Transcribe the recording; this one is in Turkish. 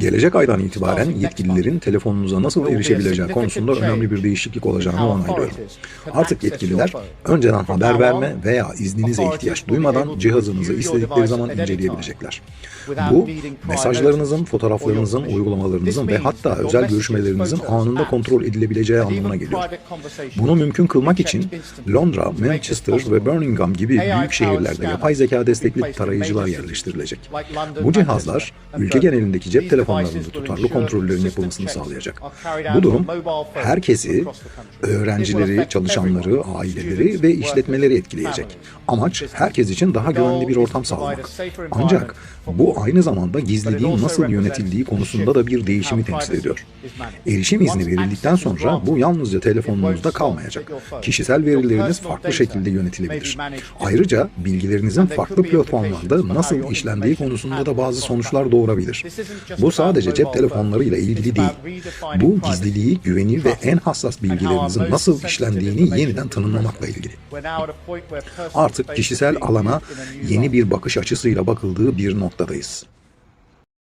Gelecek aydan itibaren yetkililerin telefonunuza nasıl erişebileceği konusunda önemli bir değişiklik olacağını onaylıyorum. Artık yetkililer önceden haber verme veya izninize ihtiyaç duymadan cihazınızı istedikleri zaman inceleyebilecekler. Bu, mesajlarınızın, fotoğraflarınızın, uygulamalarınızın ve hatta özel görüşmelerinizin anında kontrol edilebileceği anlamına geliyor. Bunu mümkün kılmak için Londra, Manchester ve Birmingham gibi büyük şehirlerde yapay zeka destekli tarayıcılar yerleştirilecek. Bu cihazlar ülke genelindeki cep telefonlarında tutarlı kontrollerin yapılmasını sağlayacak. Bu durum herkesi, öğrencileri, çalışanları, aileleri ve işletmeleri etkileyecek. Amaç herkes için daha güvenli bir ortam sağlamak. Ancak bu aynı zamanda gizliliğin nasıl yönetildiği konusunda da bir değişimi temsil ediyor. Erişim izni verildikten sonra bu yalnızca telefonunuzda kalmayacak. Kişisel verileriniz farklı şekilde yönetilebilir. Ayrıca bilgilerinizin farklı platformlarda nasıl işlendiği konusunda da bazı sonuçlar doğurabilir. Bu sadece cep telefonlarıyla ilgili değil. Bu gizliliği, güveni ve en hassas bilgilerinizin nasıl işlendiğini yeniden tanımlamakla ilgili. Artık kişisel alana yeni bir bakış açısıyla bakıldığı bir noktadayız.